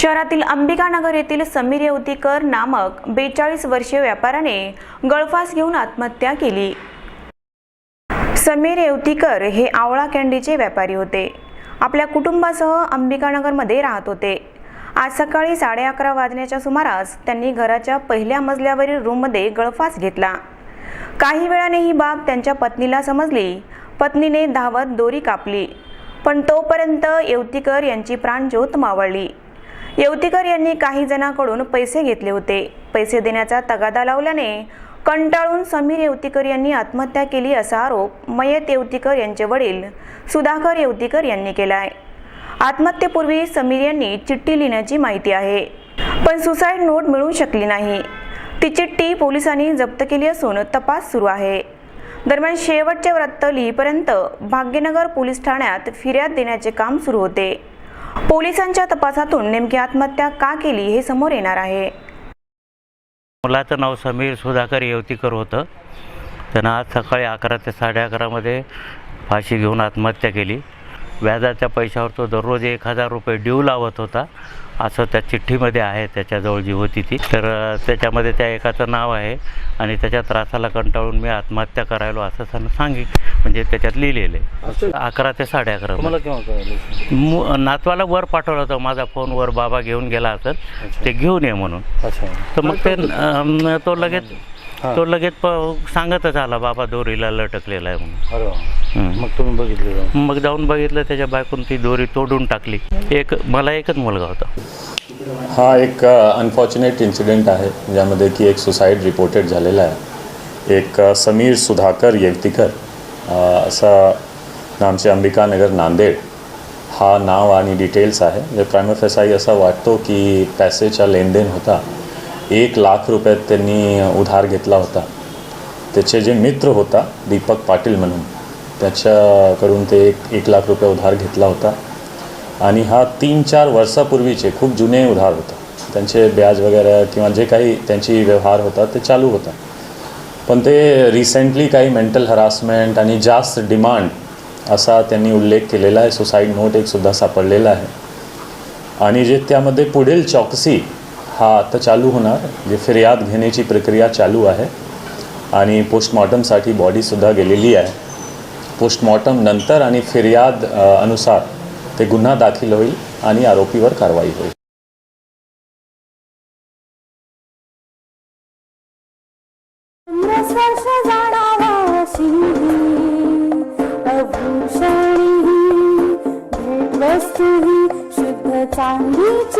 शहरातील अंबिकानगर येथील समीर येवतीकर नामक बेचाळीस वर्षीय व्यापाऱ्याने गळफास घेऊन आत्महत्या केली. समीर येवतीकर हे आवळा कॅन्डीचे व्यापारी होते. आपल्या कुटुंबासह अंबिकानगरमध्ये राहत होते. आज सकाळी साडे अकरा वाजण्याच्या सुमारास त्यांनी घराच्या पहिल्या मजल्यावरील रूममध्ये गळफास घेतला. काही वेळाने ही बाब त्यांच्या पत्नीला समजली. पत्नीने धावत दोरी कापली. पण तोपर्यंत येवतीकर यांची प्राणज्योत मावळली. येवतीकर यांनी काही जणांकडून पैसे घेतले होते. पैसे देण्याचा तगादा लावल्याने कंटाळून समीर येवतीकर यांनी आत्महत्या केली असा आरोप मयत येवतीकर यांचे वडील सुधाकर येवतीकर यांनी केलाय. आत्महत्येपूर्वी समीर यांनी चिठ्ठी लिहिण्याची माहिती आहे. पण सुसाईड नोट मिळू शकली नाही. ती चिठ्ठी पोलिसांनी जप्त केली असून तपास सुरू आहे. दरम्यान शेवटचे वृत्त लिहीपर्यंत भाग्यनगर पोलीस ठाण्यात फिर्याद देण्याचे काम सुरू होते. पोलिसांच्या तपासातून नेमकी आत्महत्या का केली हे समोर येणार आहे. मुलाचं नाव समीर सुधाकर येवतीकर होतं. त्यानं आज सकाळी अकरा ते साडे अकरामध्ये फाशी घेऊन आत्महत्या केली. व्याजाच्या पैशावर तो दररोज एक हजार रुपये ड्यू लावत होता. असं त्या चिठ्ठीमध्ये आहे त्याच्याजवळ जी होती ती. तर त्याच्यामध्ये त्या एकाचं नाव आहे आणि त्याच्या त्रासाला कंटाळून मी आत्महत्या करायलो असं त्यानं सांगित म्हणजे त्याच्यात लिहिलेलं आहे. अकरा ते साडे अकरा तुम्हाला केव्हा कळालं? मु नातवाला वर पाठवलं होतं माझा फोनवर बाबा घेऊन गेला असेल ते घेऊन ये म्हणून. तर मग ते तो लगेच. तो लगेच प- सांगतच आला बाबा दोरीला लटकलेला आहे म्हणून. अरे वा. हम्म. मग तुम्ही बघितले जाऊन. मग जाऊन बघितलं त्याच्या बायकून ती दोरी तोडून टाकली. एक मला एकच मुलगा होता. हा एक अनफॉर्च्युनेट इन्सिडेंट आहे ज्यामध्ये की एक सुसाईड रिपोर्टेड झालेला आहे. एक अ, समीर सुधाकर येवतीकर अ, असा नामचे अंबिकानगर नांदेड हा नाव आणि डिटेल्स आहे. जे प्रायमफेसाई असा वाटतो की पैसेचा लेनदेन होता. एक लाख रुपये त्यांनी उधार घेतला होता. त्याचे जे मित्र होता दीपक पाटील म्हणून त्याच्याकडून ते एक एक लाख रुपये उधार घेतला होता. आणि हा तीन चार वर्षापूर्वीचे खूप जुने उधार होता. त्यांचे ब्याज वगैरे किंवा जे काही त्यांची व्यवहार होता ते चालू होता. पण ते रिसेंटली काही मेंटल हरासमेंट आणि जास्त डिमांड असा त्यांनी उल्लेख केलेला आहे. सुसाईड नोट एकसुद्धा सापडलेला आहे. आणि जे त्यामध्ये पुढील चौकसी हा आत्ता चालू होणार. जे फिर्याद घेण्याची प्रक्रिया चालू आहे. आणि पोस्टमॉर्टमसाठी बॉडीसुद्धा गेलेली आहे. पोस्टमॉर्टम नंतर आणि फिर्याद अनुसार ते गुन्हा दाखल होईल आणि आरोपीवर कारवाई होईल. शुद्ध चांदीची